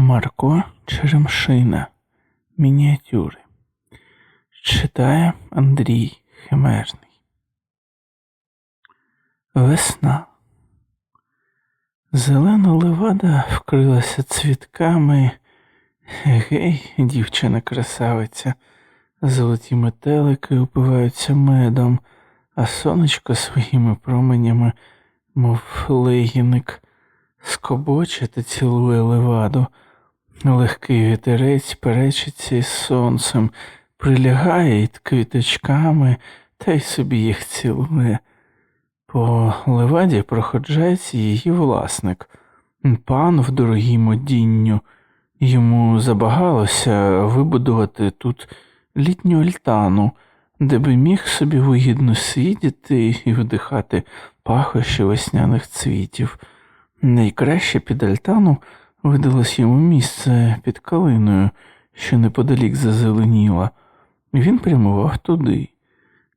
Марко Черемшина. Мініатюри. Читає Андрій Химерний. Весна. Зелена левада вкрилася цвітками. Гей, дівчина красавиця, золоті метелики упиваються медом, а сонечко своїми променями, мов легіник, скобоче та цілує леваду. Легкий вітерець перечиться із сонцем, прилягає ід квіточками та й собі їх цілує. По леваді проходжається її власник, пан в дорогім одінню. Йому забагалося вибудувати тут літню альтану, де би міг собі вигідно сидіти і вдихати пахощі весняних цвітів. Найкраще під альтану видалось йому місце під калиною, що неподалік зазеленіла. Він прямував туди.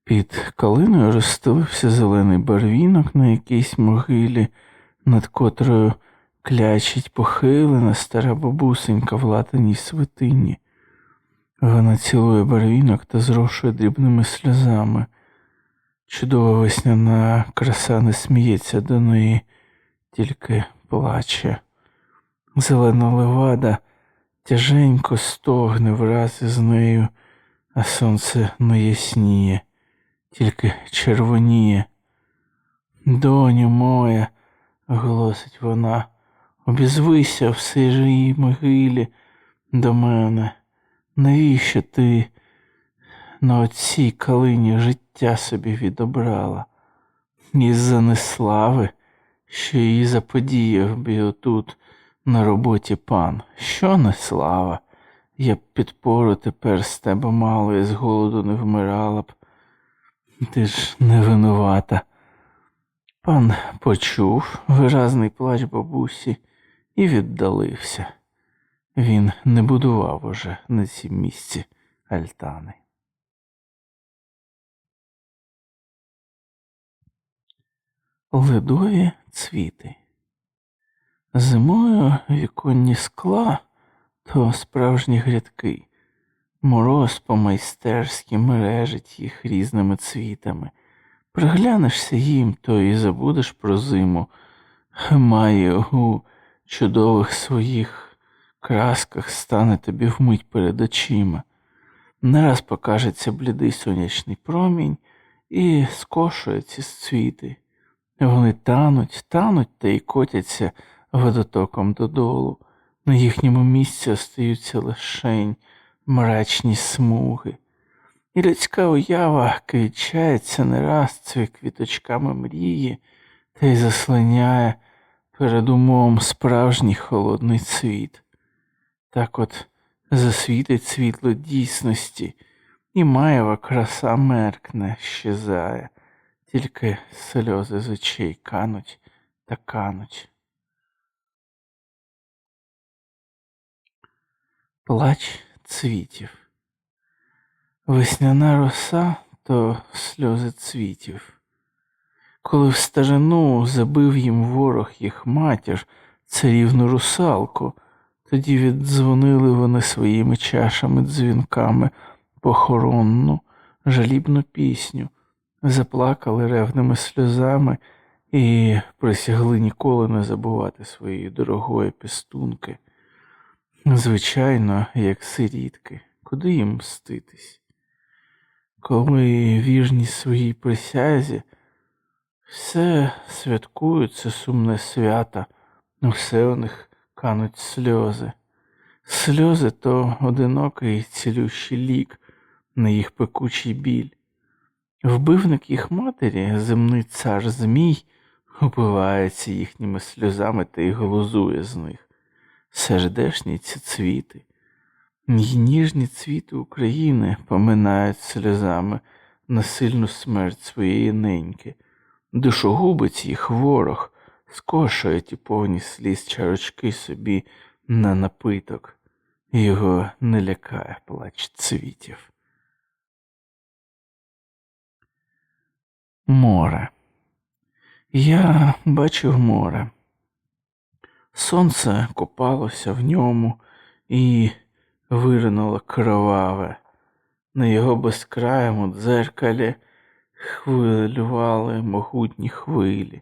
Під калиною розстелився зелений барвінок на якійсь могилі, над котрою клячить похилена стара бабусенька в латаній святині. Вона цілує барвінок та зрошує дрібними сльозами. Чудова весняна краса не сміється до неї, тільки плаче. Зелена левада тяженько стогне враз із нею, а сонце не ясніє, тільки червоніє. Доню моя, голосить вона, обізвися в сижій могилі до мене. Навіщо ти на оцій калині життя собі відобрала? Із за неслави, що її заподіяв би отут на роботі пан. Що не слава? Я б підпору тепер з тебе мало і з голоду не вмирала б. Ти ж не винувата. Пан почув виразний плач бабусі і віддалився. Він не будував уже на цім місці альтани. Ледові цвіти. Зимою віконні скла то справжні грядки, мороз по майстерськи мережить їх різними цвітами. Приглянешся їм, то і забудеш про зиму. Має у чудових своїх красках стане тобі вмить перед очима. Нараз покажеться блідий сонячний промінь і скошує ці цвіти. Вони тануть, тануть та й котяться водотоком додолу. На їхньому місці остаються лишень мрачні смуги. І людська уява квічається не раз цими квіточками мрії та й заслиняє перед умом справжній холодний цвіт. Так от засвітить світло дійсності, і маєва краса меркне, щезає, тільки сльози з очей кануть та кануть. Плач цвітів. Весняна роса то сльози цвітів. Коли в старину забив їм ворог їх матір, царівну русалку, тоді віддзвонили вони своїми чашами дзвінками похоронну, жалібну пісню, заплакали ревними сльозами і присягли ніколи не забувати своєї дорогої пістунки. Звичайно, як сирітки, куди їм мститись? Коли віжність своїй присязі, все святкують це сумне свято, все у них кануть сльози. Сльози то одинокий цілющий лік на їх пекучий біль. Вбивник їх матері, земний цар Змій, упивається їхніми сльозами та й глузує з них сердешні ці цвіти, й ніжні цвіти України поминають сльозами насильну смерть своєї неньки, душогубець їх ворог, скошує ті повні сліз чарочки собі на напиток, його не лякає плач цвітів. Море. Я бачив море Сонце купалося в ньому і виринуло кроваве. На його безкраєму дзеркалі хвилювали могутні хвилі.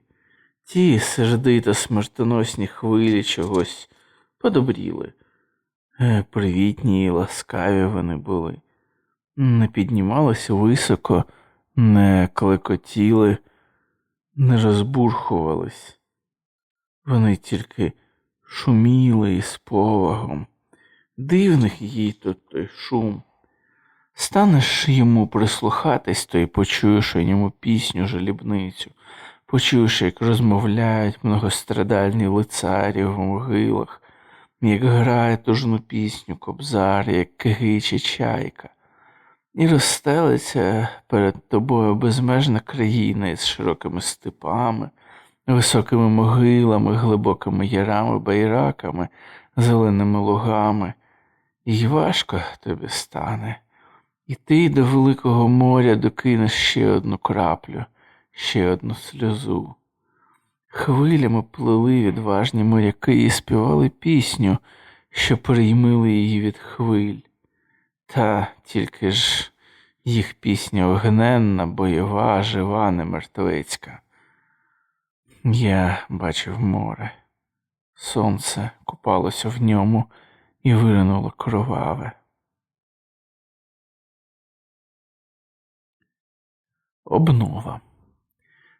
Ті сердито смертоносні хвилі чогось подобріли. Е, Привітні і ласкаві вони були. Не піднімалися високо, не клекотіли, не розбурхувались. Вони тільки шуміли із повагом. Дивних їй тут той шум. Станеш йому прислухатись, то й почуєш у ньому пісню жалібницю, почуєш, як розмовляють многострадальні лицарі в могилах, як грає тужну пісню кобзар, як кигиче чайка, і розстелиться перед тобою безмежна країна із широкими степами, високими могилами, глибокими ярами, байраками, зеленими лугами, і важко тобі стане. І ти до великого моря докинеш ще одну краплю, ще одну сльозу. Хвилями плили відважні моряки і співали пісню, що переймили її від хвиль. Та тільки ж їх пісня огненна, бойова, жива, не мертвецька. Я бачив море. Сонце купалося в ньому і виринуло кроваве. Обнова.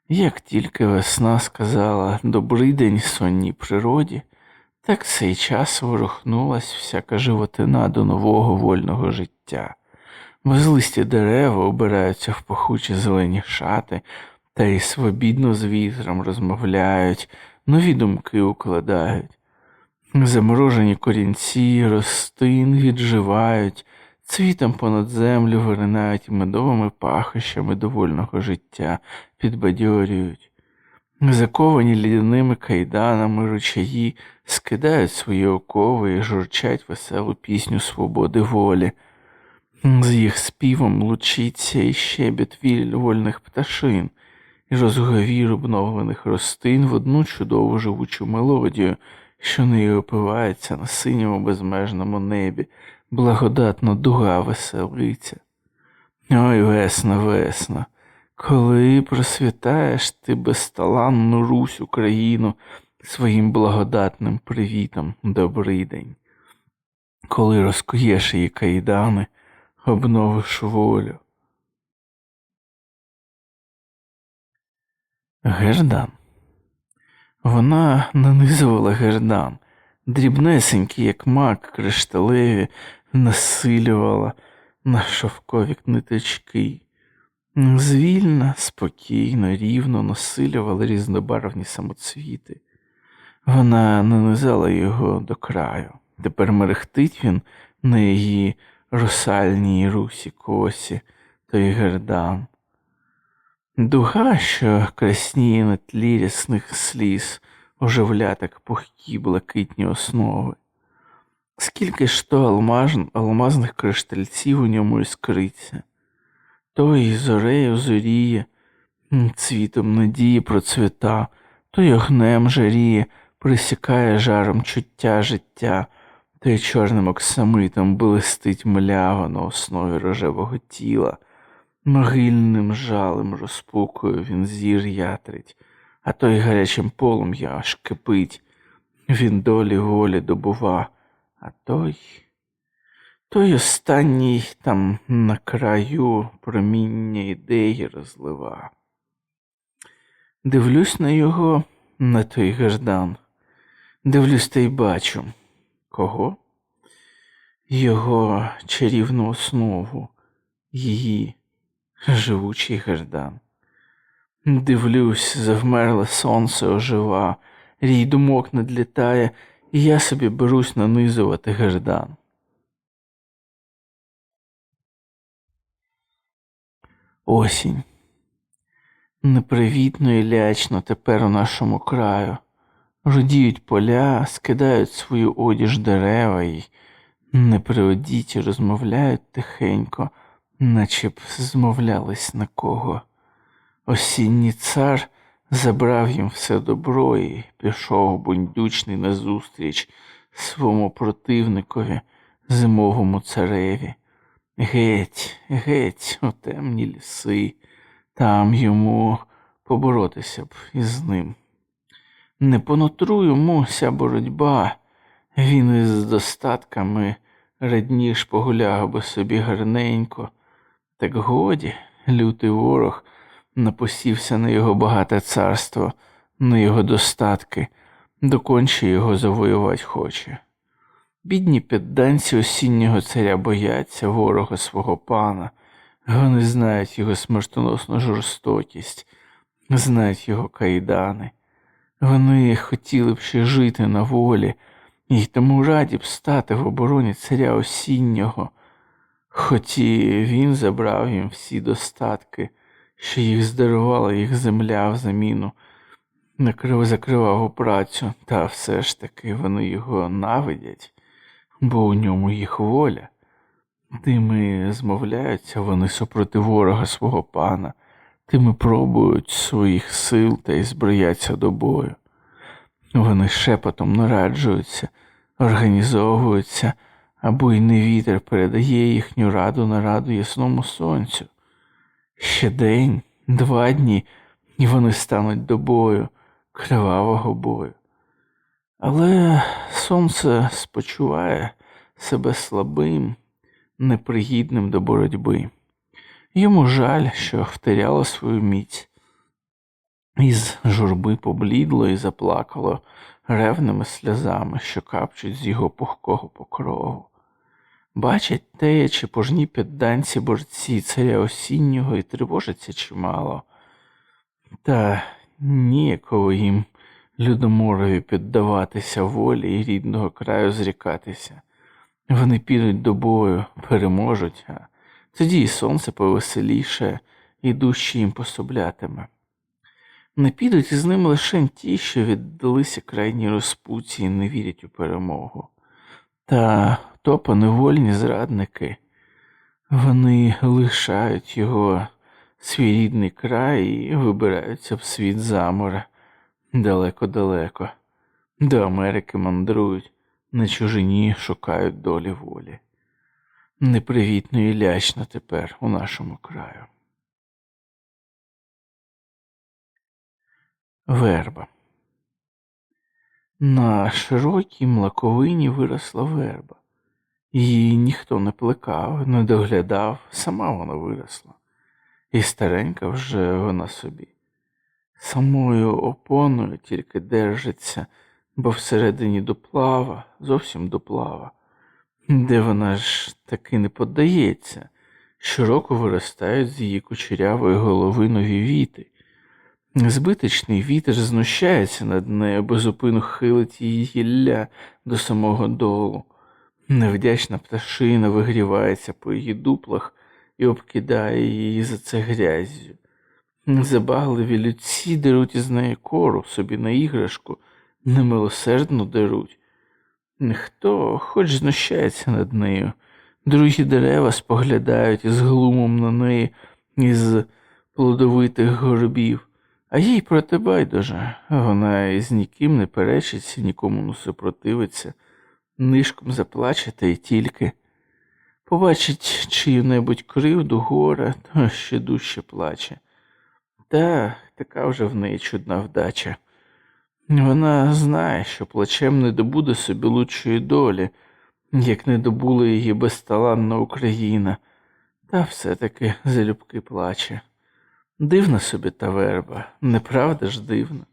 Як тільки весна сказала добрий день сонній природі, так цей час ворухнулась всяка животина до нового вольного життя. Безлисті дерева обираються в пахучі зелені шати та й свобідно з вітром розмовляють, нові думки укладають. Заморожені корінці ростин відживають, цвітом понад землю виринають медовими пахощами довольного життя, підбадьорюють. Заковані лідяними кайданами ручаї скидають свої окови і журчать веселу пісню свободи волі. З їх співом лучиться і щебет віль вольних пташин, і розговір обновлених ростин в одну чудову живучу мелодію, що нею опивається на синьому безмежному небі, благодатно дуга веселиться. Ой, весна, весна, коли просвітаєш ти безталанну Русь Україну своїм благодатним привітом, добрий день, коли розкуєш її кайдани, обновиш волю. Гердан. Вона нанизувала гердан, дрібнесенькі, як мак, кришталеві, насилювала на шовкові ниточки. Звільно, спокійно, рівно насилювала різнобарвні самоцвіти. Вона нанизала його до краю. Тепер мерехтить він на її русальній русі косі, той гердан. Дуга, що красніє на тлі рясних сліз, оживля пухкі блакитні основи. Скільки ж то алмаз, алмазних криштальців у ньому іскриться, то й зорею зоріє, цвітом надії процвіта, то й огнем жаріє, присікає жаром чуття життя, то й чорним оксамитом блистить млява на основі рожевого тіла. Могильним жалем розпукою він зір ятрить, а той гарячим полум'я аж кипить, він долі волі добува, а той, той останній там на краю проміння ідеї розлива. Дивлюсь на його, на той гердан, дивлюсь та й бачу. Кого? Його чарівну основу, її живучий гердан. Дивлюсь, завмерле сонце ожива, рій думок надлітає, і я собі берусь нанизувати гердан. Осінь. Непривітно і лячно тепер у нашому краю. Рудіють поля, скидають свою одіж дерева й неприодіті розмовляють тихенько наче б змовлялись на кого. Осінній цар забрав їм все добро і пішов бундючний назустріч своєму противникові, зимовому цареві. Геть, геть, у темні ліси, там йому поборотися б із ним. Не понутру йому ся боротьба, він із достатками радніш погуляв би собі гарненько. Так годі, лютий ворог напосівся на його багате царство, на його достатки, доконче його завоювати хоче. Бідні підданці осіннього царя бояться ворога свого пана, вони знають його смертоносну жорстокість, знають його кайдани. Вони хотіли б ще жити на волі, і тому раді б стати в обороні царя осіннього, хоч і він забрав їм всі достатки, що їх здарувала їх земля взаміну на крив- за працю, та все ж таки вони його навидять, бо у ньому їх воля. Тими змовляються вони супроти ворога свого пана, тими пробують своїх сил та й зброяться до бою. Вони шепотом нараджуються, організовуються, або й не вітер передає їхню раду на раду ясному сонцю. Ще день, два дні, і вони стануть до бою, кривавого бою. Але сонце спочуває себе слабим, непригідним до боротьби. Йому жаль, що втеряло свою міць. Із журби поблідло і заплакало ревними сльозами, що капчуть з його пухкого покрову. Бачать те, чи пожні підданці борці царя осіннього і тривожаться чимало. Та ніяково їм людоморові піддаватися волі і рідного краю зрікатися. Вони підуть до бою, переможуть, а тоді і сонце повеселіше, і дужче їм пособлятиме. Не підуть із ним лише ті, що віддалися крайній розпуці і не вірять у перемогу. Та то поневольні зрадники. Вони лишають його свій рідний край і вибираються в світ за море далеко-далеко. До Америки мандрують, на чужині шукають долі волі. Непривітно і лячно тепер у нашому краю. Верба. На широкій млаковині виросла верба. Її ніхто не плекав, не доглядав, сама вона виросла, і старенька вже вона собі. Самою опоною тільки держиться, бо всередині доплава, зовсім доплава, де вона ж таки не поддається, щороку виростають з її кучерявої голови нові віти. Збиточний вітер знущається над нею, безупину хилить її гілля до самого долу. Невдячна пташина вигрівається по її дуплах і обкидає її за це гряззю. Забагливі людці деруть із неї кору собі на іграшку, немилосердно деруть. Ніхто хоч знущається над нею. Другі дерева споглядають із глумом на неї із плодовитих горбів. А їй проти байдуже, вона із ніким не перечиться, нікому не супротивиться, нишком заплаче та й тільки. Побачить чию-небудь кривду горе, то ще дужче плаче. Та така вже в неї чудна вдача. Вона знає, що плачем не добуде собі лучшої долі, як не добула її безталанна Україна, та все-таки залюбки плаче. Дивна собі та верба, неправда ж дивна.